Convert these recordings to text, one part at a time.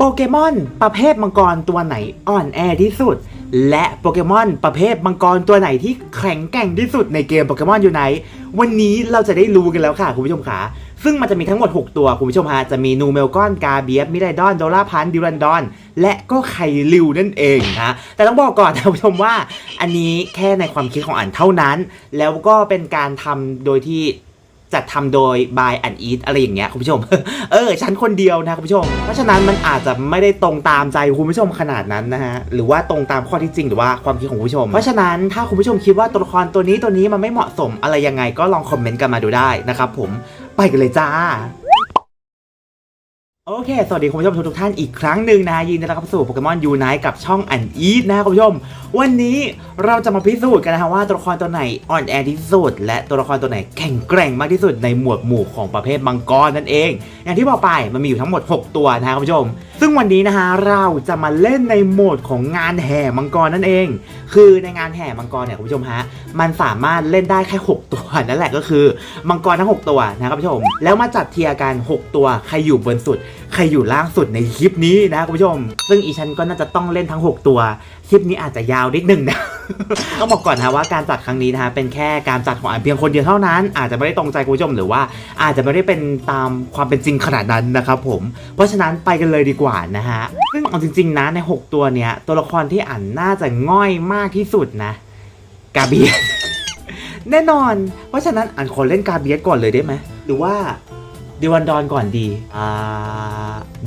โปเกมอนประเภทมังกรตัวไหนอ่อนแอที่สุด และโปเกมอนประเภทมังกรตัวไหนที่แข็งแกร่งที่สุดในเกมโปเกมอนอยู่ไหน วันนี้เราจะได้รู้กันแล้วค่ะคุณผู้ชมค่ะซึ่งมันจะมีทั้งหมด 6 ตัว คุณผู้ชมฮะจะมีนูเมลกอน กาเบียสมิไรดอน โดราพันดิรันดอน และก็ไคลิวนั่นเองนะแต่ต้องบอกก่อนนะคุณผู้ชมว่า อันนี้แค่ในความคิดของอันเท่านั้น แล้วก็เป็นการทำโดยที่ จัดทำโดย by and eat อะไรอย่างเงี้ยคุณผู้ชม เออฉันคนเดียวนะคุณผู้ชม เพราะฉะนั้นมันอาจจะไม่ได้ตรงตามใจคุณผู้ชมขนาดนั้นนะฮะ หรือว่าตรงตามข้อที่จริงหรือว่าความคิดของคุณผู้ชม เพราะฉะนั้นถ้าคุณผู้ชมคิดว่าตัวละครตัวนี้ตัวนี้มันไม่เหมาะสมอะไรยังไงก็ลองคอมเมนต์กันมาดูได้นะครับผม ไปกันเลยจ้า โอเค สวัสดีคุณผู้ชมทุกท่านอีกครั้งหนึ่งนะฮะยินดีต้อนรับเข้าสู่โปเกมอนยูไนกับช่องอันอีทนะครับคุณผู้ชม วันนี้เราจะมาพิสูจน์กันนะฮะว่าตัวละครตัวไหนอ่อนแอที่สุด และตัวละครตัวไหนแข็งแกร่งมากที่สุดในหมวดหมู่ของประเภทมังกรนั่นเอง อย่างที่บอกไปมันมีอยู่ทั้งหมด 6 ตัวนะครับคุณผู้ชม ซึ่งวันนี้นะฮะเราจะมาเล่นในโหมดของงานแห่มังกรนั่นเอง คือในงานแห่มังกรเนี่ยคุณผู้ชมฮะมันสามารถเล่นได้แค่ 6 ตัวนั่นแหละก็คือมังกรทั้ง 6 ตัวนะครับคุณผู้ชม แล้วมาจัดเทียร์กัน 6 ตัวใครอยู่บนสุดใครอยู่ล่างสุดในคลิปนี้นะคุณผู้ชม ซึ่งอีฉันก็น่าจะต้องเล่นทั้ง 6 ตัว คลิปนี้อาจจะยาวนิดนึงนะต้องบอกก่อนนะว่าการจัดครั้งนี้นะฮะเป็นแค่การจัดของอันเพียงคนเดียวเท่านั้น อาจจะไม่ได้ตรงใจคุณผู้ชมหรือว่า อาจจะไม่ได้เป็นตามความเป็นจริงขนาดนั้นนะครับผม เพราะฉะนั้นไปกันเลยดีกว่านะฮะซึ่งเอาจริง ๆนะใน 6 ตัวเนี้ยตัวละครที่อ่านน่าจะง่อยมากที่สุดนะกาเบียแน่นอน เพราะฉะนั้นอ่านขอเล่นกาเบียก่อนเลยได้ไหมหรือว่า ดิวันดอนก่อนดี อ่า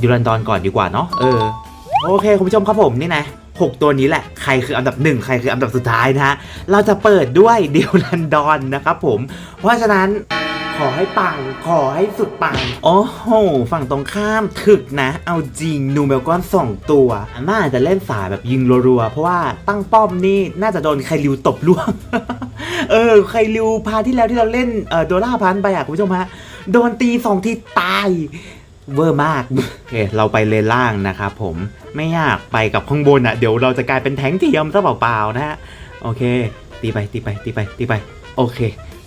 ดิวันดอนก่อนดีกว่าเนาะ เออ โอเค คุณผู้ชมครับผมนี่นะหกตัวนี้แหละ ใครคืออันดับหนึ่งใครคืออันดับสุดท้ายนะฮะ เราจะเปิดด้วยเดียวลันดอนนะครับผม เพราะฉะนั้นขอให้ปัง ขอให้สุดปัง โอ้โห ฝั่งตรงข้ามถึกนะ เอาจริง นูเมลกอนสองตัว น่าจะเล่นสายแบบยิงรัวๆ เพราะว่าตั้งป้อมนี่น่าจะโดนไคลิวตบล่วง เออ ไคลิวพาที่แล้วที่เราเล่นเอ่อโดล่าพันไปอะคุณผู้ชมฮะ โดนตีสองทีตาย เวอร์มากโอเคเราไปเลนล่างนะครับผมไม่อยากไปกับข้างบนอะ เดี๋ยวเราจะกลายเป็นแท้งเทียมซะเปล่าๆนะฮะโอเค ตีไปตีไปตีไปตีไปโอเค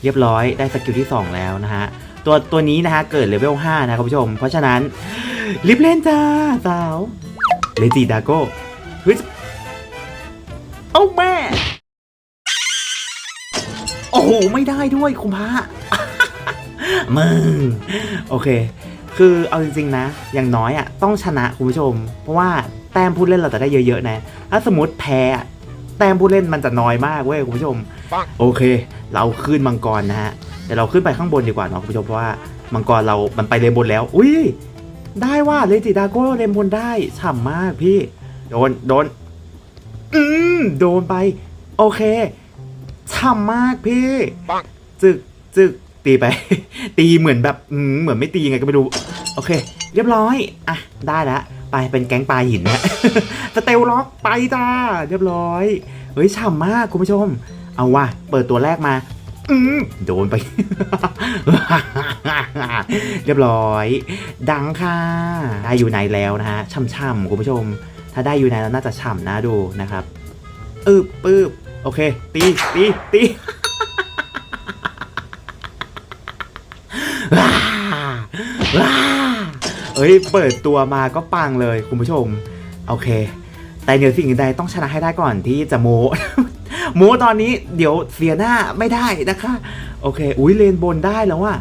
เรียบร้อยได้สกิลที่ 2 แล้วนะฮะตัวตัวนี้นะฮะเกิดเลเวล5นะคุณผู้ชม เพราะฉะนั้นรีบเล่นจ้าสาวเลจิดาโก้ฮ้ยเอ้แม่ โอ้โห ไม่ได้ด้วยคุณพระ มึง โอเค คือเอาจริง ๆ นะ อย่างน้อยอะต้องชนะคุณผู้ชม เพราะว่าแต้มผู้เล่นเราจะได้เยอะๆนะ ถ้าสมมติแพ้อะแต้มผู้เล่นมันจะน้อยมากเว้ยคุณผู้ชม โอเค เราขึ้นมังกรนะฮะแต่เราขึ้นไปข้างบนดีกว่าเนาะคุณผู้ชมเพราะว่ามังกรเรา มันไปเลนบนแล้ว อุ้ย ได้ว่าเลจิดาโก้เลนบนได้ฉ่ำมากพี่ โดน โดน อืม โดนไป โอเค ฉ่ำมากพี่ จึก จึก ตีไป ตีเหมือนแบบเหมือนไม่ตียังไงก็ไม่รู้ โอเค เรียบร้อย อะ ได้แล้วไปเป็นแก๊งปลาหินนะสเตลล็อกไปจ้า เรียบร้อย เฮ้ยฉ่ำมากคุณผู้ชม เอาว่ะ เปิดตัวแรกมาอืมโดนไป เรียบร้อย ดังค่ะ ได้อยู่ในแล้วนะฮะ ช่ำๆคุณผู้ชม ถ้าได้อยู่ในแล้วน่าจะฉ่ำนะดูนะครับ อึบปึ๊บ โอเค ตี ตี ตี ว้าว้า เอ้ย เปิดตัวมาก็ปังเลยคุณผู้ชม โอเค แต่เหนือสิ่งอื่นใดต้องชนะให้ได้ก่อนที่จะโม โมตอนนี้เดี๋ยวเสียหน้าไม่ได้นะคะ โอเค อุ้ยเลนบนได้แล้วว่ะ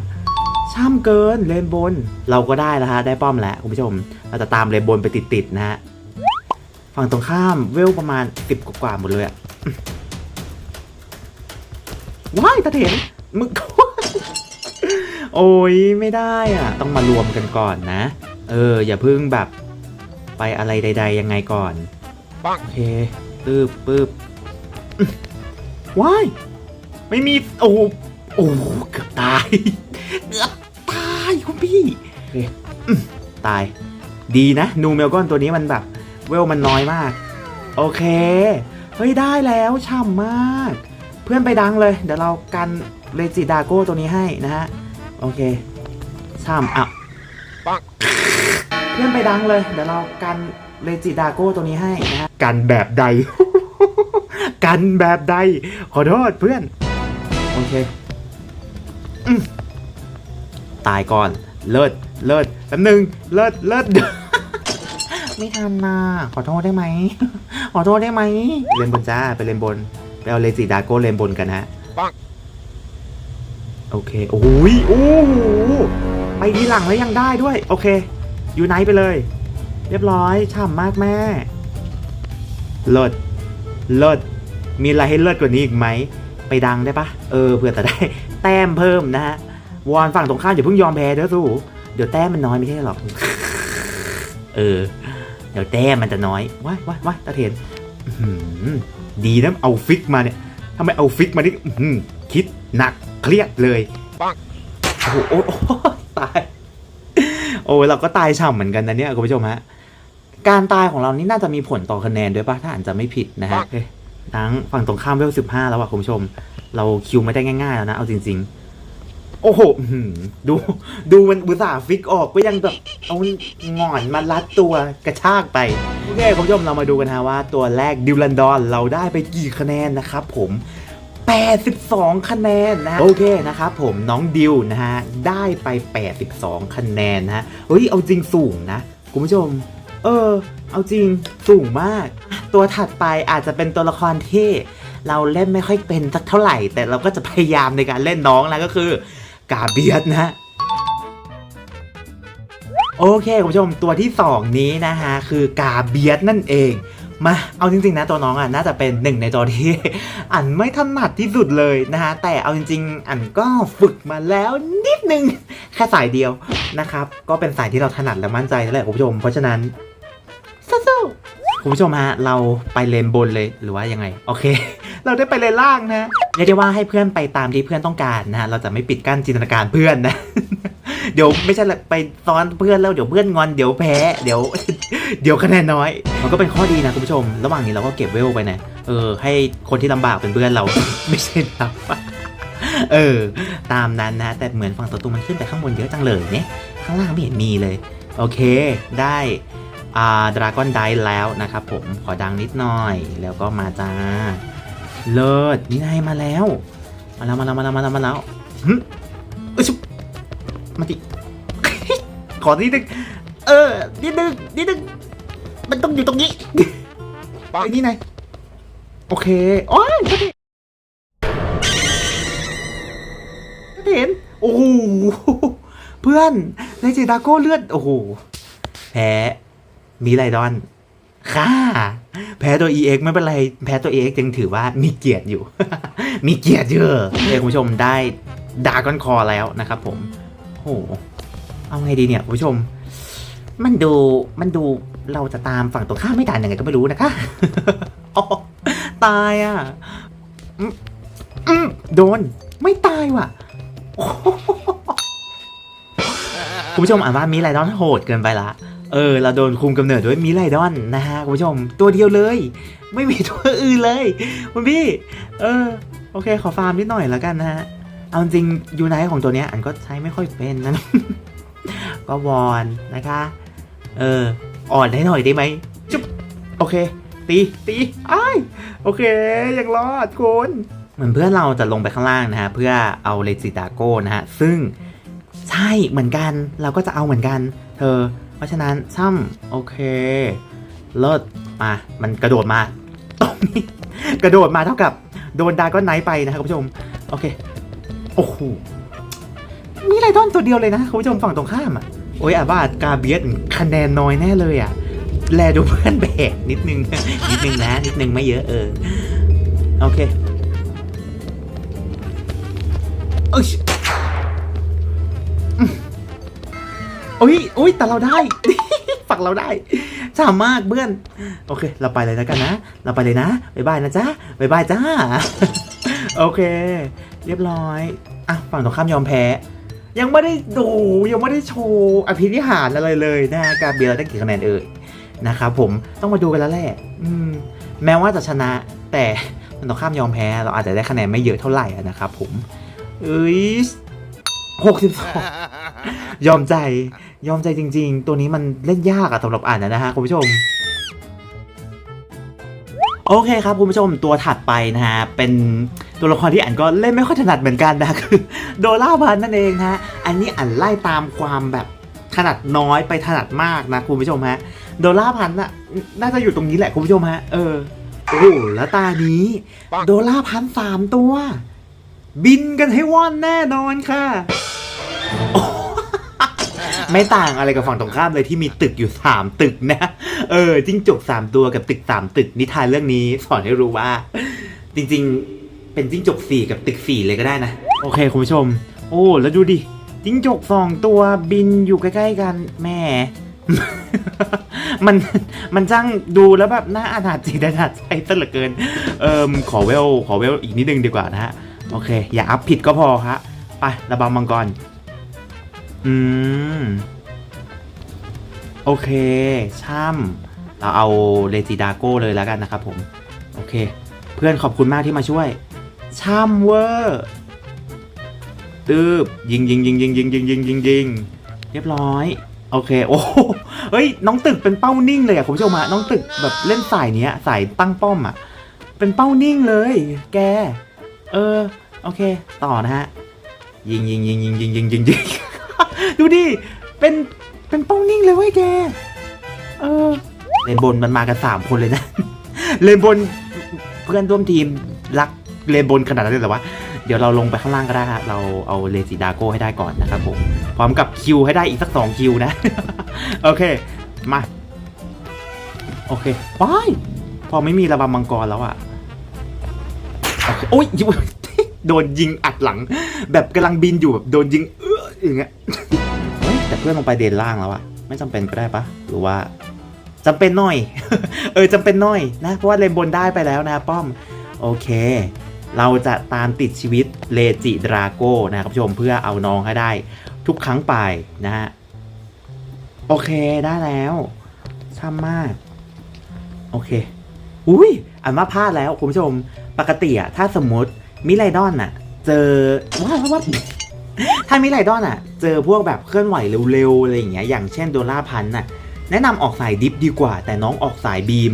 ช่ำเกินเลนบน เราก็ได้แล้วฮะ ได้ป้อมแล้วคุณผู้ชม เราจะตามเลนบนไปติดๆนะฮะ ฝั่งตรงข้ามเวลประมาณสิบกว่าหมดเลยอะว้ายตาเถนมึง โอ้ยไม่ได้อะ ต้องมารวมกันก่อนนะ เออ อย่าเพึ่งแบบไปอะไรใด ๆ ยังไงก่อนปังโอเคปึ๊บปึ๊บอื้อว้ายไม่มี โอ้โหโอ้โหเกือบตายเกือบตายคุณพี่โอเคอื้อตาย ดีนะ นูเมลกอนตัวนี้มันแบบ เวลมันน้อยมาก โอเค เฮ้ย ได้แล้วฉ่ำมาก เพื่อนไปดังเลย เดี๋ยวเรากันเลจิดาโก้ตัวนี้ให้นะฮะ โอเคช่ำอะปังเพื่อนไปดังเลย เดี๋ยวเรากันเลจิดาโก้ตัวนี้ให้นะฮะกันแบบใด กันแบบใด ขอโทษเพื่อน โอเคอืมตายก่อน เลิศ เลิศแป๊บนึง เลิศ เลิศ ไม่ทันนะขอโทษได้ไหม ขอโทษได้ไหม เลนบนจ้า ไปเลนบน ไปเอาเลจิดาโก้เลนบนกันฮะปัง โอเคโอ้ยโอ้โหไปทีหลังแล้วยังได้ด้วย โอเคยูไนท์ไปเลย เรียบร้อยฉ่ำมากแม่เลิศเลิศมีอะไรให้เลิศกว่านี้อีกไหม ไปดังได้ปะเออเพื่อจะได้ แต้มเพิ่มนะฮะวอนฝั่งตรงข้ามอย่าเพิ่งยอมแพ้เด้อสู้เดี๋ยวแต้มมันน้อยไม่ใช่หรอกเออ เดี๋ยวแต้มมันจะน้อยว้ายว้ายว้ายตาเถนดีนะเอาฟิกมาเนี่ยถ้าไม่เอาฟิกมานี่คิดหนัก เครียดเลยปังโอ้โหโอ้โหตาย โอ้ยเราก็ตายฉ่ำเหมือนกันนะเนี่ยคุณผู้ชมฮะ การตายของเรานี่น่าจะมีผลต่อคะแนนด้วยป่ะถ้าอ่านจะไม่ผิดนะฮะเฮ้ยดังฝั่งตรงข้ามเวลสิบห้าแล้วอะคุณผู้ชม เราคิวไม่ได้ง่ายๆแล้วนะเอาจริง ๆโอ้โหอื้อหือดูดูมันบุตส่าห์ฟิกออกก็ยังแบบเอาหงอนมารัดตัวกระชากไป โอเคคุณผู้ชมเรามาดูกันฮะว่าตัวแรกดิวลันดอนเราได้ไปกี่คะแนนนะครับผม 82 คะแนนนะ โอเคนะครับผมน้องดิวนะฮะ ได้ไป 82 คะแนนนะฮะเฮ้ย เอาจริงสูงนะ คุณผู้ชม เออ เอาจริงสูงมาก ตัวถัดไปอาจจะเป็นตัวละครที่เราเล่นไม่ค่อยเป็นสักเท่าไหร่ แต่เราก็จะพยายามในการเล่นน้องนะก็คือกาเบียสนะฮะโอเคคุณผู้ชมตัวที่ 2 นี้นะฮะคือกาเบียสนั่นเอง มา เอาจริงๆนะตัวน้องอะน่าจะเป็นหนึ่งในตัวที่อันไม่ถนัดที่สุดเลยนะคะแต่เอาจริง ๆ อันก็ฝึกมาแล้วนิดนึงแค่สายเดียวนะครับ ก็เป็นสายที่เราถนัดและมั่นใจนั่นแหละคุณผู้ชม เพราะฉะนั้นสู้ๆ คุณผู้ชมฮะเราไปเลนบนเลยหรือว่ายังไง โอเค เราได้ไปเลนล่างนะเรียกได้ว่าให้เพื่อนไปตามที่เพื่อนต้องการนะฮะเราจะไม่ปิดกั้นจินตนาการเพื่อนนะเดี๋ยวไม่ใช่ไปซ้อนเพื่อนแล้วเดี๋ยวเพื่อนงอนเดี๋ยวแพ้เดี๋ยว เดี๋ยวคะแนนน้อย มันก็เป็นข้อดีนะคุณผู้ชม ระหว่างนี้เราก็เก็บเวลไปนะเออ ให้คนที่ลำบากเป็นเพื่อนเรา ไม่ใช่เราเออ ตามนั้นนะ แต่เหมือนฝั่งตัวตุมันขึ้นไปข้างบนเยอะจังเลยเนี่ยข้างล่างไม่เห็นมีเลย โอเค ได้ ดราก้อนไดแล้วนะครับผมขอดังนิดหน่อย แล้วก็มาจ้า เลิศนี่นายมาแล้ว มาแล้วมาแล้วมาแล้วมาแล้วมาแล้วหึเอ้ยชุบมาติขอนิดนึงเออนิดนึงนิดนึงมันต้องอยู่ตรงนี้ปังไอ้นี่ไงโอเคโอ้ยก็ดีก็เห็นโอ้โหเพื่อนในจิตาโก้เลือดโอ้โหแพ้ มีไรดอน ค่ะ แพ้ตัว EX ไม่เป็นไร แพ้ตัว EX ยังถือว่ามีเกียรติอยู่ มีเกียรติเยอะเอยคุณผู้ชมได้ดากอนคอแล้วนะครับผมโอ้โหเอาไงดีเนี่ยคุณผู้ชม มันดูมันดูเราจะตามฝั่งตรงข้ามไม่ทันยังไงก็ไม่รู้นะคะอ๋อตายอะอือโดน ไม่ตายว่ะคุณผู้ชมอ่านว่ามีไลดอนโหดเกินไปละ เออเราโดนคุมกำเนิดด้วยมีไลดอนนะฮะคุณผู้ชมตัวเดียวเลย ไม่มีตัวอื่นเลยคุณพี่ เออ โอเค ขอฟาร์มนิดหน่อยแล้วกันนะฮะ เอาจริงยูไนของตัวเนี้ยอันก็ใช้ไม่ค่อยเป็นนะก็วอนนะคะ เออ อ่อนให้หน่อยได้ไหมจุ๊บโอเค ตีตีอ้ายโอเค ยังรอดคุณเหมือนเพื่อนเราจะลงไปข้างล่างนะฮะ เพื่อเอาเลจิตาโก้นะฮะ ซึ่งใช่เหมือนกันเราก็จะเอาเหมือนกัน เธอ ราะฉะนั้นซ้ำโอเคเลิศมา มันกระโดดมาตรงนี้กระโดดมาเท่ากับโดนดาก็ไนท์ไปนะครับคุณผู้ชม โอเค โอ้โห มีไรดอนตัวเดียวเลยนะคุณผู้ชมฝั่งตรงข้ามอะ โอ้ยอะว่ากาเบียสคะแนนน้อยแน่เลยอะ แลดูเพื่อนแบกนิดนึง นิดนึงนะ นิดนึงไม่เยอะเออ โอเคเอ้ย อุ้ยโอ้ยแต่เราได้ ฝักเราได้สามารถเพื่อน โอเค เราไปเลยแล้วกันนะ เราไปเลยนะบ๊ายบายนะจ๊ะบ๊ายบายจ้า โอเค เรียบร้อย อะ ฝั่งตรงข้ามยอมแพ้ ยังไม่ได้ดูยังไม่ได้โชว์อภินิหารอะไรเลยนะกาเบียร์ได้กี่คะแนนเอ่ยนะครับผมต้องมาดูกันแล้วแหละอืม แม้ว่าจะชนะ แต่มันต้องข้ามยอมแพ้ เราอาจจะได้คะแนนไม่เยอะเท่าไหร่นะครับผม เอ้ยหกสิบสอง ยอมใจยอมใจจริง ๆ ตัวนี้มันเล่นยากอะสำหรับอ่านนะฮะคุณผู้ชมโอเคครับคุณผู้ชมตัวถัดไปนะฮะเป็นตัวละครที่อ่านก็เล่นไม่ค่อยถนัดเหมือนกันนะคือโดล่าพันนั่นเองฮะอันนี้อ่านไล่ตามความแบบถนัดน้อยไปถนัดมากนะคุณผู้ชมฮะโดล่าพันธุ์อะน่าจะอยู่ตรงนี้แหละคุณผู้ชมฮะเออโอ้โหแล้วตานี้ โดล่าพันสามตัว บินกันให้ว่อนแน่นอนค่ะโอ้ ไม่ต่างอะไรกับฝั่งตรงข้ามเลยที่มีตึกอยู่สามตึกนะ เออจิ้งจกสามตัวกับตึกสามตึกนิทานเรื่องนี้สอนให้รู้ว่า จริงๆ เป็นจิ้งจกสี่กับตึกสี่เลยก็ได้นะ โอเคคุณผู้ชม โอ้ แล้วดูดิจิ้งจกสองตัวบินอยู่ใกล้ๆกันแม่มันมันจ้างดูแล้วแบบน่าอาณาจจิตอาณาจใจซะเหลือเกิน เอิมขอเวลขอเวลอีกนิดนึงดีกว่านะฮะ โอเค อย่าอัพผิดก็พอฮะ ไประบำมังกร อืม โอเค ช่ำเราเอาเลจิดาโก้เลยแล้วกันนะครับผม โอเค เพื่อนขอบคุณมากที่มาช่วย ช่ำเวอร์ตืบยิงยิงยิงยิงยิงยิงยิงยิงยิงเรียบร้อย โอเค โอ้โหเฮ้ย น้องตึกเป็นเป้านิ่งเลยอะคุณผู้ชมอะน้องตึกแบบเล่นสายเนี้ย สายตั้งป้อมอะเป็นเป้านิ่งเลย แก เออ โอเค ต่อนะฮะ ยิงยิงยิงยิงยิงยิงยิงยิง ดูดิ เป็น เป็นเป้านิ่งเลยเว้ยแก เออ เลนบนมันมากันสามคนเลยนะ เลนบนเพื่อนร่วมทีมรักเลนบนขนาดนั้นเลยเหรอวะ เดี๋ยวเราลงไปข้างล่างก็ได้ฮะ เราเอาเลจิดาโก้ให้ได้ก่อนนะครับผม พร้อมกับคิวให้ได้อีกสักสองคิวนะ โอเค มา โอเคว้ายพอไม่มีระบำมังกรแล้วอะโอเคโอ้ยโดนยิงอัดหลัง แบบกำลังบินอยู่แบบโดนยิง อย่างเงี้ยเฮ้ยแต่เพื่อนลงไปเดนล่างแล้วอะไม่จำเป็นก็ได้ปะหรือว่าจำเป็นหน่อย เออจำเป็นหน่อยนะ เพราะว่าเลนบนได้ไปแล้วนะป้อม โอเค เราจะตามติดชีวิตเลจิดราโก้นะครับผู้ชมเพื่อเอาน้องให้ได้ ทุกครั้งไปนะฮะ โอเคได้แล้วช่ำมาก โอเค อุ้ยอันว่าพลาดแล้วคุณผู้ชม ปกติอะถ้าสมมติมิไรดอนอะเจอว้าวว้าว ถ้ามิไรดอนอะ เจอพวกแบบเคลื่อนไหวเร็วๆอะไรอย่างเงี้ยอย่างเช่นโดล่าพันน่ะแนะนำออกสายดิฟดีกว่า แต่น้องออกสายบีม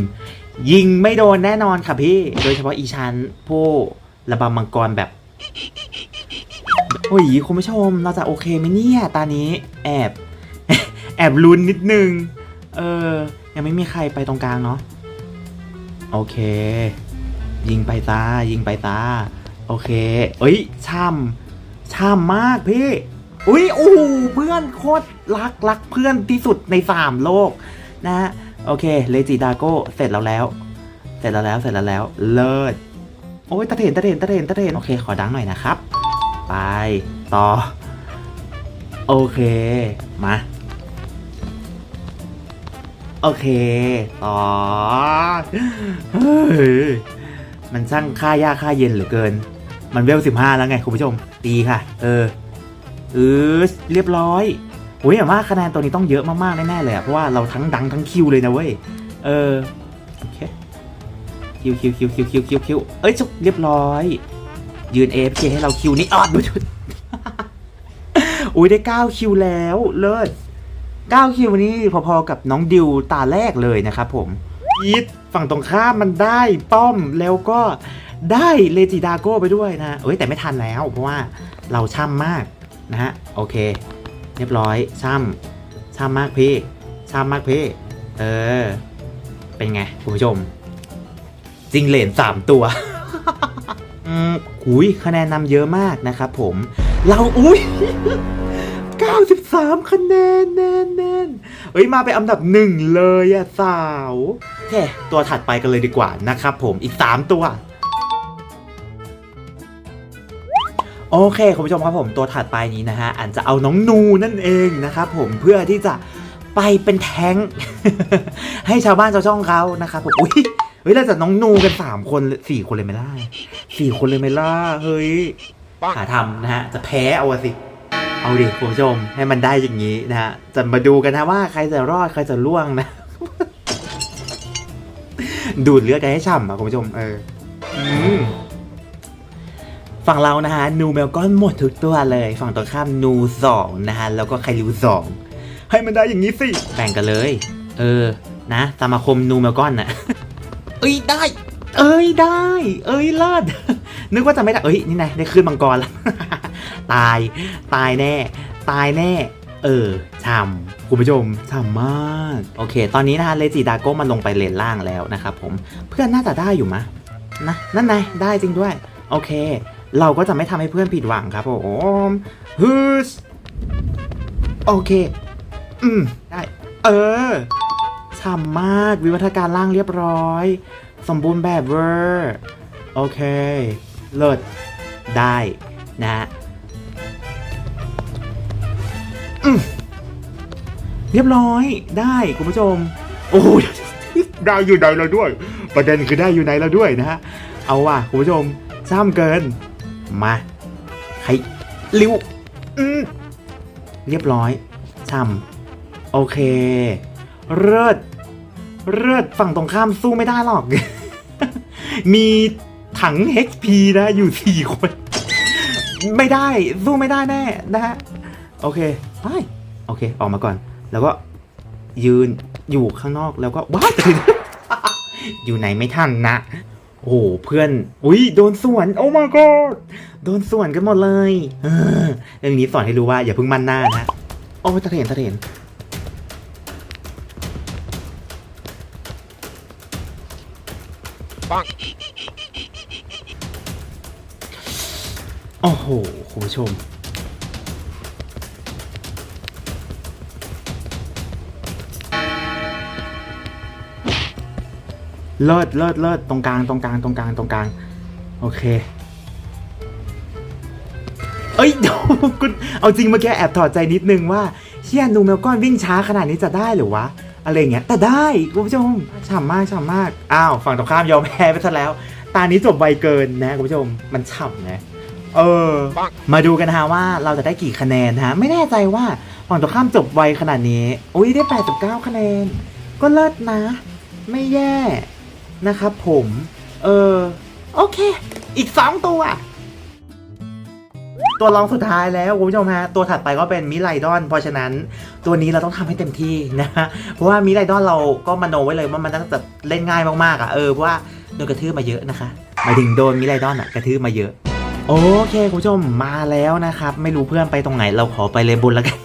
ยิงไม่โดนแน่นอนค่ะพี่ โดยเฉพาะอีชันผู้ระบำมังกรแบบ โอ้ยคุณผู้ชมเราจะโอเคไหมเนี่ยตานี้แอบ แอบลุ้นนิดนึง เออ ยังไม่มีใครไปตรงกลางเนาะโอเค ยิงไปตายิงไปตาโอเค เอ้ยช่ำ ช่ำมากพี่ อุ้ยโอ้เพื่อนโคตรรักรักเพื่อนที่สุดในสามโลกนะฮะโอเคเลจิดาโก้เสร็จแล้วแล้ว เสร็จแล้วแล้วเสร็จแล้วแล้วเลิศโอ้ยตะเถนตะเถนตะเถนตะเถนโอเค ขอดังหน่อยนะครับ ไปต่อ โอเคมาโอเค ต่อเฮ้ยมันช่างค่ายากค่าเย็นเหลือเกิน มันเวลสิบห้าแล้วไงคุณผู้ชม ดีค่ะ เออเออเรียบร้อยโอ้ยอย่างว่าคะแนนตัวนี้ต้องเยอะมากๆแน่ๆเลยอะเพราะว่าเราทั้งดังทั้งคิวเลยนะเว้ย เออโอเคคิวคิวคิวคิวคิวคิวคิวเอ้ยจุกเรียบร้อย ยืน AFK ให้เราคิวนี้ออดดูชุดอุ้ยได้ 9 คิวแล้วเลิศ9คิวนี่พอๆกับน้องดิวตาแรกเลยนะครับผมอีทฝั่งตรงข้ามมันได้ป้อมแล้วก็ ได้เลจิดาโก้ไปด้วยนะเอ้ยแต่ไม่ทันแล้วเพราะว่าเราช่ำมากนะฮะโอเค เรียบร้อยช่ำช่ำมากพี่ช่ำมากพี่เออ เป็นไงคุณผู้ชมจริงเหลนสามตัวอืมหุยคะแนนนำเยอะมากนะครับผม เราอุ้ย93 คะแนนแน่นแน่นเฮ้ย มาไปอันดับหนึ่งเลยอะสาวโอเคตัวถัดไปกันเลยดีกว่านะครับผมอีก 3 ตัว โอเคคุณผู้ชมครับผมตัวถัดไปนี้นะฮะอันจะเอาน้องนูนั่นเองนะครับผมเพื่อที่จะไปเป็นแท้ง ให้ชาวบ้านชาวช่องเขานะครับผมอุ้ยเฮ้ยเราจะน้องนูกันสามคนสี่คนเลยไหมล่ะสี่คนเลยไหมล่ะเฮ้ยหาทำนะฮะจะแพ้เอาอะสิ เอาดิคุณผู้ชมให้มันได้อย่างนี้นะฮะจะมาดูกันนะว่าใครจะรอดใครจะล่วงนะ ดูดเลือดกันให้ฉ่ำอะคุณผู้ชมเอออืม ฝั่งเรานะฮะนูเมลก้อนหมดทุกตัวเลย ฝั่งตรงข้ามนูสองนะฮะแล้วก็ไคลิวสองให้มันได้อย่างนี้สิ แบ่งกันเลย เออ นะสมาคมนูเมลก้อนน่ะ เอ้ยได้ เอ้ยได้ เอ้ยเลิศนึกว่าจะไม่ได้ เอ้ยนี่ไงได้ขึ้นมังกรแล้ว ตาย ตายแน่ ตายแน่ เออช่ำคุณผู้ชมช่ำมาก โอเค ตอนนี้นะคะเลจิดาโก้มันลงไปเลนล่างแล้วนะครับผม เพื่อนน่าจะได้อยู่มะนะ นั่นไงได้จริงด้วย โอเค เราก็จะไม่ทำให้เพื่อนผิดหวังครับผมฮึสโอเค อืม ได้ เออฉ่ำมากวิวัฒนาการล่างเรียบร้อย สมบูรณ์แบบเวอร์ โอเค เลิศ ได้นะอืมเรียบร้อยได้คุณผู้ชม โอ้ยได้อยู่ไหนเราด้วย ประเด็นคือได้อยู่ไหนเราด้วยนะฮะ เอาว่ะคุณผู้ชมช่ำเกิน มาให้ริ้วอืเรียบร้อยช่ำโอเค เลิศเลิศฝั่งตรงข้ามสู้ไม่ได้หรอก มีถัง HP นะ อยู่สี่คน ไม่ได้ สู้ไม่ได้แน่นะฮะ โอเคไปโอเค ออกมาก่อน แล้วก็ยืนอยู่ข้างนอกแล้วก็ว้ายจะถึงอยู่ไหนไม่ทันนะ โอ้โหเพื่อน อุ้ยโดนสวน โอ้ my god โดนสวนกันหมดเลยเออเรื่องนี้สอนให้รู้ว่าอย่าเพิ่งมั่นหน้านะ โอ้ยตะเถนตะเถนโอ้โห คุณผู้ชม เลิศเลิศเลิศตรงกลางตรงกลางตรงกลางตรงกลาง โอเค เอ้ยเดี๋ยวคุณเอาจริงเมื่อกี้แอบถอดใจนิดนึงว่าเชียนูเมลกอนวิ่งช้าขนาดนี้จะได้หรือวะ อะไรอย่างเงี้ยแต่ได้คุณผู้ชมฉ่ำมากฉ่ำมาก อ้าวฝั่งตรงข้ามยอมแพ้ไปซะแล้ว ตานี้จบไวเกินนะคุณผู้ชมมันฉ่ำนะเออ มาดูกันนะฮะว่าเราจะได้กี่คะแนนนะฮะ ไม่แน่ใจว่าฝั่งตรงข้ามจบไวขนาดนี้ อุ้ยได้ 89 คะแนน ก็เลิศนะ ไม่แย่ นะครับผม เออ โอเค อีกสองตัว ตัวรองสุดท้ายแล้วคุณผู้ชมฮะ ตัวถัดไปก็เป็นมิไลดอน เพราะฉะนั้นตัวนี้เราต้องทำให้เต็มที่นะฮะเพราะว่ามิไลดอนเราก็มโนไว้เลยว่ามันน่าจะเล่นง่ายมากๆอะ เออ เพราะว่าโดนกระทืบมาเยอะนะคะ หมายถึงโดนมิไลดอนอะกระทืบมาเยอะ โอเคคุณผู้ชมมาแล้วนะครับ ไม่รู้เพื่อนไปตรงไหน เราขอไปเลยบนแล้วกัน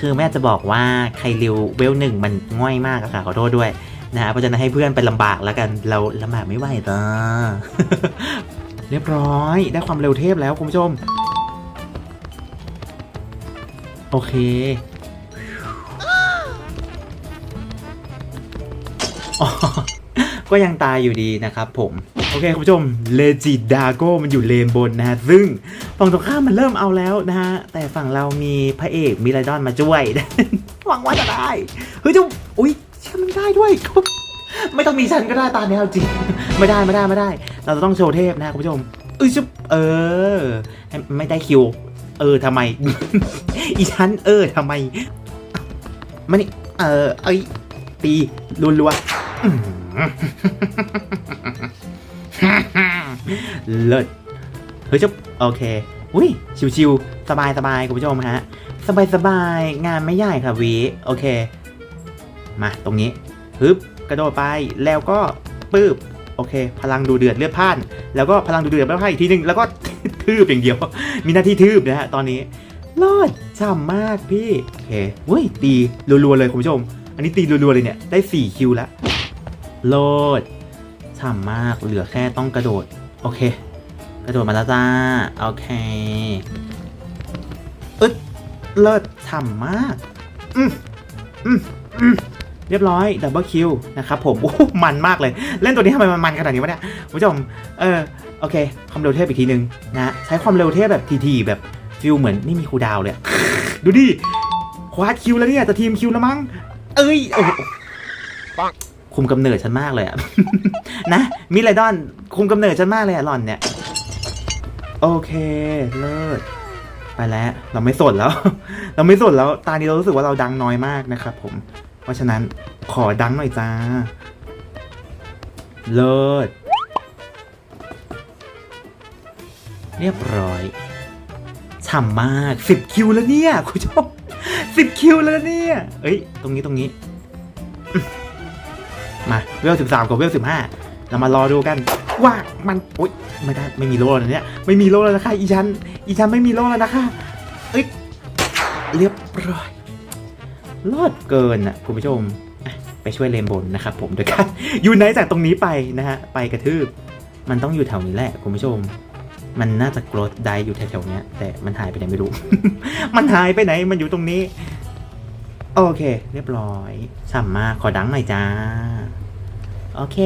คือแม่จะบอกว่าใครริวเวลหนึ่งมันง่อยมากอะค่ะขอโทษด้วย นะฮะเพราะฉะนั้นให้เพื่อนไปลำบากแล้วกันเราลำบากไม่ไหวจ้าเรียบร้อยได้ความเร็วเทพแล้วคุณผู้ชม โอเคก็ยังตายอยู่ดีนะครับผม โอเคคุณผู้ชมเลจิดาโก้มันอยู่เลนบนนะฮะ ซึ่งฝั่งตรงข้ามมันเริ่มเอาแล้วนะฮะ แต่ฝั่งเรามีพระเอกมิไรดอนมาช่วย หวังว่าจะได้ เฮ้ยจุ๊อุ้ย เชื่อมันได้ด้วย ไม่ต้องมีฉันก็ได้ตาเนี้ยเอาจริง ไม่ได้ไม่ได้ไม่ได้ เราจะต้องโชว์เทพนะคุณผู้ชมเอ้ยชุบเออ ไม่ได้คิว เออทำไม อีฉันเออทำไมมันนี่เออไอยตีรัวๆอื้อหือเลิศเฮ้ยจุ๊บโอเคอุ้ยชิวๆสบายสบายคุณผู้ชมฮะ สบายสบายงานไม่ใหญ่ค่ะวีโอเค มาตรงนี้ฮึบกระโดดไปแล้วก็ปืบโอเค พลังดูเดือดเลือดพ่าน แล้วก็พลังดูเดือดเลือดพ่านอีกทีหนึงแล้วก็ทืบอย่างเดียว มีหน้าที่ทืบนะฮะตอนนี้รอดฉ่ำมากพี่โอเคอุ้ยตีรัวๆเลยคุณผู้ชม อันนี้ตีรัวๆเลยเนี่ยได้ 4 คิวแล้วโลดฉ่ำมากเหลือแค่ต้องกระโดด โอเค กระโดดมาแล้วจ้าโอเคอึดเลิศฉ่ำมาก อืมอืมอืม เรียบร้อยดับเบิลคิวนะครับผมโอ้มันมากเลย เล่นตัวนี้ทำไมมันมันขนาดนี้วะเนี่ยคุณผู้ชมเออโอเคความเร็วเทพอีกทีนึงนะใช้ความเร็วเทพแบบทีๆแบบฟิลเหมือนนี่มีคูดาวเลยดูดิคว้าคิวแล้วเนี่ยจะทีมคิวแล้วมั้งเอ้ยโอ้โหคุมกำเนิดฉันมากเลยอะนะมิไรดอนคุมกำเนิดฉันมากเลยอะหล่อนเนี่ยโอเคเลิศไปแล้ว เราไม่สนแล้ว เราไม่สนแล้ว ตานี้เรารู้สึกว่าเราดังน้อยมากนะครับผม เพราะฉะนั้นขอดังหน่อยจ้า เลิศ เรียบร้อย ฉ่ำมาก10คิวแล้วเนี่ย คุณผู้ชม10คิวแล้วเนี่ย เอ้ย ตรงนี้ตรงนี้ มาเวล13กับเวล15เรามารอดูกัน ว่ามันโอ๊ยไม่ได้ไม่มีโล่แล้วเนี่ย ไม่มีโล่แล้วนะคะอีฉันอีฉันไม่มีโล่แล้วนะคะ เอ้ย เรียบร้อย รอดเกินอะคุณผู้ชมไปช่วยเลนบนนะครับผมโดยการอยู่ไหนจากตรงนี้ไปนะฮะไปกระทืบมันต้องอยู่แถวนี้แหละคุณผู้ชม มันน่าจะกรดได้อยู่แถวๆนี้แต่มันหายไปไหนไม่รู้ มันหายไปไหนมันอยู่ตรงนี้ โอเค เรียบร้อยฉ่ำมาขอดังหน่อยจ้า โอเค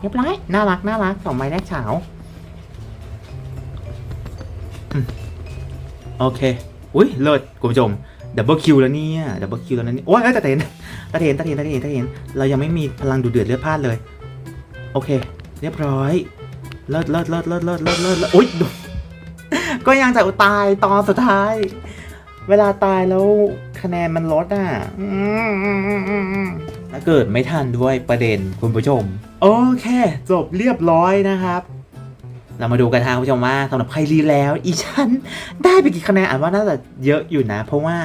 เรียบร้อยน่ารักน่ารักสองใบแรกเฉาโอเค อุ้ยเลิศคุณผู้ชม ดับเบิลคิวแล้วเนี่ยดับเบิลคิวแล้วนี่โอ้ยตาเทนตาเทนตาเทนตาเทนตาเทนเรายังไม่มีพลังดูเดือดเลือดพลาดเลย โอเค เรียบร้อยลิศเลิศเลิศเลิศเลิศเลิศเลิศโอ้ยก็ยังจะตายตอนสุดท้าย เวลาตายแล้วคะแนนมันลดอะถ้าเกิดไม่ทันด้วยประเด็นคุณผู้ชม โอเค จบเรียบร้อยนะครับ เรามาดูกันทางคุณผู้ชมว่าสำหรับใครรีแล้ว อีฉันได้ไปกี่คะแนนอ่านว่าน่าจะเยอะอยู่นะ เพราะว่า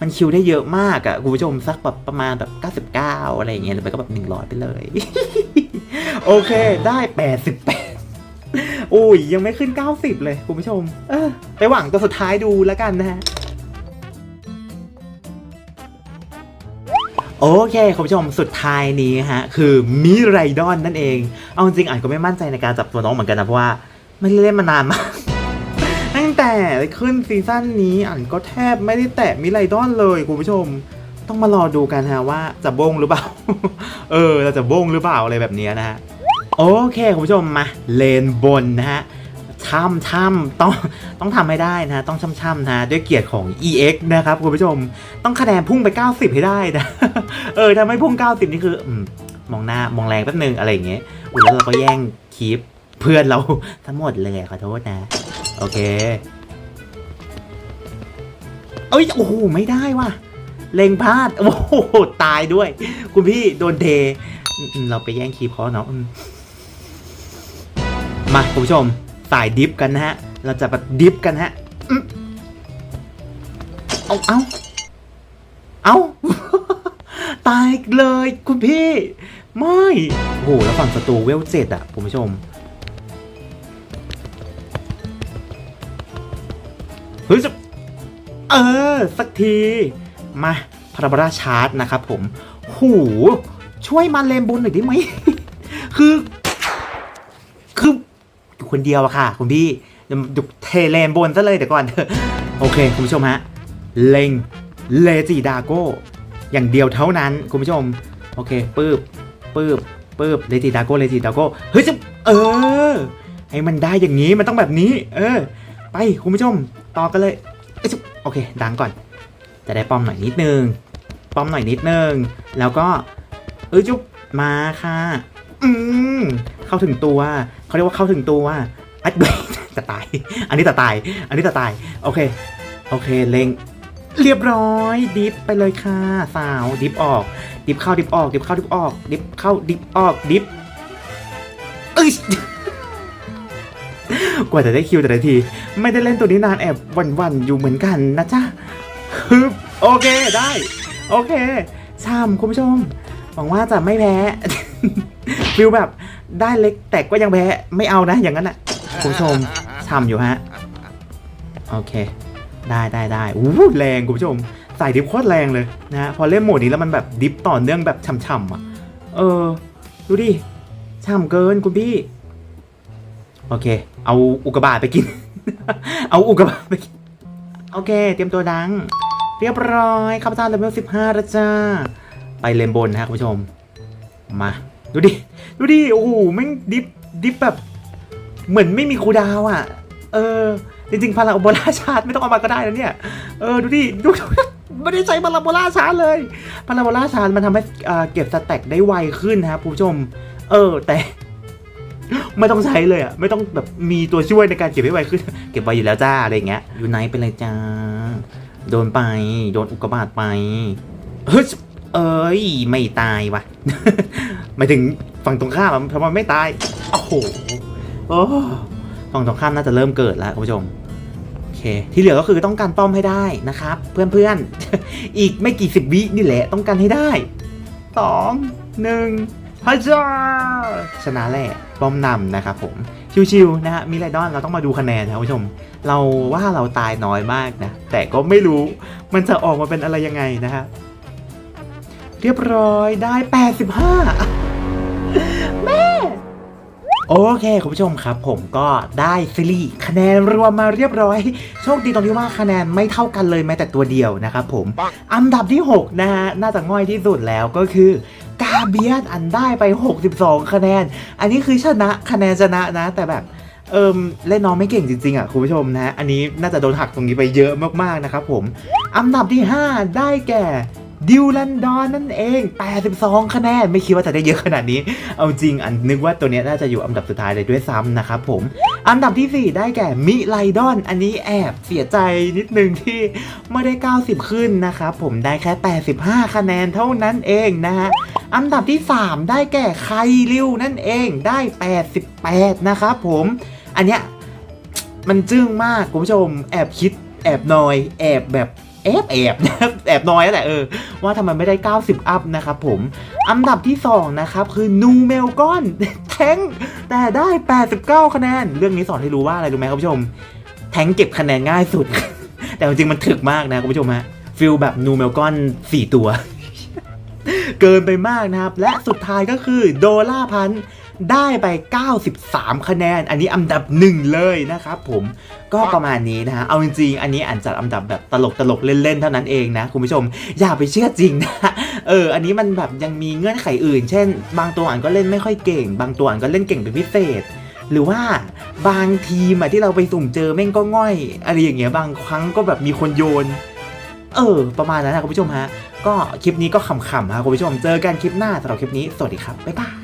มันคิวได้เยอะมากอะคุณผู้ชมสักแบบประมาณแบบ 99 อะไรอย่างเงี้ยหรือไปก็แบบ 100 ไปเลย โอเคได้ 88 โอ้ยยังไม่ขึ้น 90 เลยคุณผู้ชม เออไปหวังตัวสุดท้ายดูแล้วกันนะฮะโอเคคุณผู้ชมสุดท้ายนี้ฮะ คือมิไรดอนนั่นเอง เอาจริงอ่านก็ไม่มั่นใจในการจับตัวน้องเหมือนกันนะ เพราะว่า ไม่ได้เล่นมานานมากตั้งแต่ขึ้นซีซั่นนี้อ่านก็แทบไม่ได้แตะมิไรดอนเลยคุณผู้ชม ต้องมารอดูกันฮะว่าจะบงหรือเปล่า เออเราจะบงหรือเปล่าอะไรแบบนี้นะฮะโอเคคุณผู้ชมมาเลนบนนะฮะช่ำช่ำต้องต้องทำให้ได้นะต้องช่ำช่ำนะด้วยเกียรติของ EX นะครับคุณผู้ชมต้องคะแนนพุ่งไป 90 ให้ได้นะเออถ้าไม่พุ่ง 90 นี่คืออมมองหน้ามองแรงแป๊บนึงอะไรอย่างเงี้ยอุ้ยแล้วเราก็แย่งคีป เพื่อนเราทั้งหมดเลยขอโทษนะ โอเค เอ้ยโอ้โหไม่ได้ว่ะเล็งพลาด โอ้โหตายด้วย คุณพี่โดนเทอืมเราไปแย่งคีปเขาเนาะมาคุณผู้ชมสายดิฟกันนะฮะ เราจะแบบดิฟกันฮะเอาเอาเอาตายเลยคุณพี่ ไม่ โอ้โห แล้วฝั่งศัตรูเวลเจ็ดอะคุณผู้ชม ออ สักที มาพาราบราชาร์จนะครับผม หู ช่วยมาเลมบนหน่อยได้ไหม คือ คืออยู่คนเดียวอะค่ะ คุณพี่เดี๋ยวเทเลนบนซะเลยเดี๋ยวก่อนโอเค คุณผู้ชมฮะ เลงเลจิดาโก้ อย่างเดียวเท่านั้น คุณผู้ชม โอเคปื๊บปื๊บปื๊บเลจิดาโก้เลจิดาโก้ เฮ้ยจะเออ ให้มันได้อย่างนี้ มันต้องแบบนี้ เออ ไป คุณผู้ชม ต่อกันเลยเอ้จุ๊ โอเค ดังก่อน จะได้ป้อมหน่อยนิดนึง ป้อมหน่อยนิดนึง แล้วก็ เอ้ยจุ๊บมาค่ะ อืมเข้าถึงตัว เขาเรียกว่าเข้าถึงตัวอัดจะตาย อันนี้จะตาย อันนี้จะตาย โอเค โอเค เล็ง เรียบร้อย ดิฟไปเลยค่ะ สาว ดิฟออก ดิฟเข้า ดิฟออก ดิฟเข้า ดิฟออก ดิฟเข้า ดิฟออก ดิฟเอ้ย กว่าจะได้คิวแต่ละที ไม่ได้เล่นตัวนี้นานแอบวันๆอยู่เหมือนกันนะจ๊ะฮึบโอเคได้ โอเคชามคุณผู้ชม หวังว่าจะไม่แพ้ฟิลแบบได้เล็กแต่ก็ยังแพ้ไม่เอานะอย่างนั้นอะคุณผู้ชมชามอยู่ฮะ โอเค ได้ได้ได้อู้แรงคุณผู้ชมใส่ดิฟโคตรแรงเลยนะ พอเล่นโหมดนี้แล้วมันแบบดิฟต่อเนื่องแบบช่ำๆอะ เออ ดูดิช่ำเกินคุณพี่ โอเค เอาอุกกาบาตไปกิน เอาอุกกาบาตไปกิน โอเค เตรียมตัวดัง เรียบร้อยข้าพเจ้าเลเวลสิบห้าแล้วจ้า ไปเลนบนนะคุณผู้ชม มา ดูดิ ดูดิ โอ้โหแม่งดิฟดิฟแบบ เหมือนไม่มีครูดาวอะ เออ จริงๆพาราโบลาชาร์จไม่ต้องเอามาก็ได้แล้วเนี่ย เออ ดูดิ ดูดูไม่ได้ใช้พาราโบลาชาร์จเลยพาราโบลาชาร์จมันทำให้เก็บสแต็กได้ไวขึ้นนะครับคุณผู้ชม เออ แต่ ไม่ต้องใช้เลยอะ ไม่ต้องแบบมีตัวช่วยในการเก็บให้ไวขึ้น เก็บไว้อยู่แล้วจ้าอะไรอย่างเงี้ย อยู่ไหนไปเลยจ้า โดนไป โดนอุกกาบาตไป เฮ้ย เอ้ย ไม่ตายวะหมายถึงฝั่งตรงข้ามทำไมไม่ตาย โอ้โหโอ้ฝั่งตรงข้ามน่าจะเริ่มเกิดแล้วคุณผู้ชม โอเค ที่เหลือก็คือต้องการป้อมให้ได้นะครับ เพื่อนๆ อีกไม่กี่สิบวินี่แหละ ต้องการให้ได้สองหนึ่ง ฮัจจ้าชนะแหละป้อมนำนะครับผม ชิวๆนะฮะมิไรดอนเราต้องมาดูคะแนนนะครับคุณผู้ชม เราว่าเราตายน้อยมากนะ แต่ก็ไม่รู้มันจะออกมาเป็นอะไรยังไงนะฮะ เรียบร้อยได้ 85 แม่โอเคคุณผู้ชมครับผมก็ได้ซิลีคะแนนรวมมาเรียบร้อย โชคดีตรงที่ว่าคะแนนไม่เท่ากันเลยแม้แต่ตัวเดียวนะครับผม อันดับที่ 6 นะฮะ น่าจะง่อยที่สุดแล้วก็คือกา เบียนอันได้ไป 62 คะแนน อันนี้คือชนะคะแนนชนะนะ แต่แบบเอิมเล่นน้องไม่เก่งจริงๆอะคุณผู้ชมนะ อันนี้น่าจะโดนหักตรงนี้ไปเยอะมากๆนะครับผม อันดับที่ 5 ได้แก่ ดิวลันดอนนั่นเอง 82 คะแนน ไม่คิดว่าจะได้เยอะขนาดนี้ เอาจริงอันนึกว่าตัวนี้น่าจะอยู่อันดับสุดท้ายเลยด้วยซ้ำนะครับผม อันดับที่ 4 ได้แก่มิไลดอน อันนี้แอบเสียใจนิดนึงที่ไม่ได้ 90 ขึ้นนะครับผมได้แค่ 85 คะแนนเท่านั้นเองนะฮะ อันดับที่ 3 ได้แก่ไคริวนั่นเองได้ 88 นะครับผม อันเนี้ยมันจึ้งมากคุณผู้ชมแอบคิดแอบนอย แอบแบบ แอบแอบนะแอบน้อยแหละเออว่าทำไมไม่ได้ 90 อัพนะครับผม อันดับที่ 2 นะครับคือนูเมลกอนแทงแต่ได้ 89 คะแนน เรื่องนี้สอนให้รู้ว่าอะไรรู้ไหมครับผู้ชม แทงเก็บคะแนนง่ายสุด แต่จริงมันถึกมากนะคุณผู้ชมฮะฟิลแบบนูเมลกอน4 ตัว เกินไปมากนะครับ และสุดท้ายก็คือโดล่าพันธ์ ได้ไป 93 คะแนน อันนี้อันดับหนึ่งเลยนะครับผมก็ประมาณนี้นะฮะ เอาจริงๆ อันนี้อ่านจัดอันดับแบบตลกตลกๆเล่นๆ เท่านั้นเองนะ คุณผู้ชม อย่าไปเชื่อจริงนะ เออ อันนี้มันแบบยังมีเงื่อนไขอื่น เช่น บางตัวอ่านก็เล่นไม่ค่อยเก่ง บางตัวอ่านก็เล่นเก่งเป็นพิเศษ หรือว่าบางทีมอะที่เราไปสุ่มเจอแม่งก็ง่อยอะไรอย่างเงี้ย บางครั้งก็แบบมีคนโยน เออ ประมาณนั้นนะคุณผู้ชมฮะ ก็คลิปนี้ก็ขำๆฮะคุณผู้ชม เจอกันคลิปหน้าสำหรับคลิปนี้ สวัสดีครับ บ๊ายบาย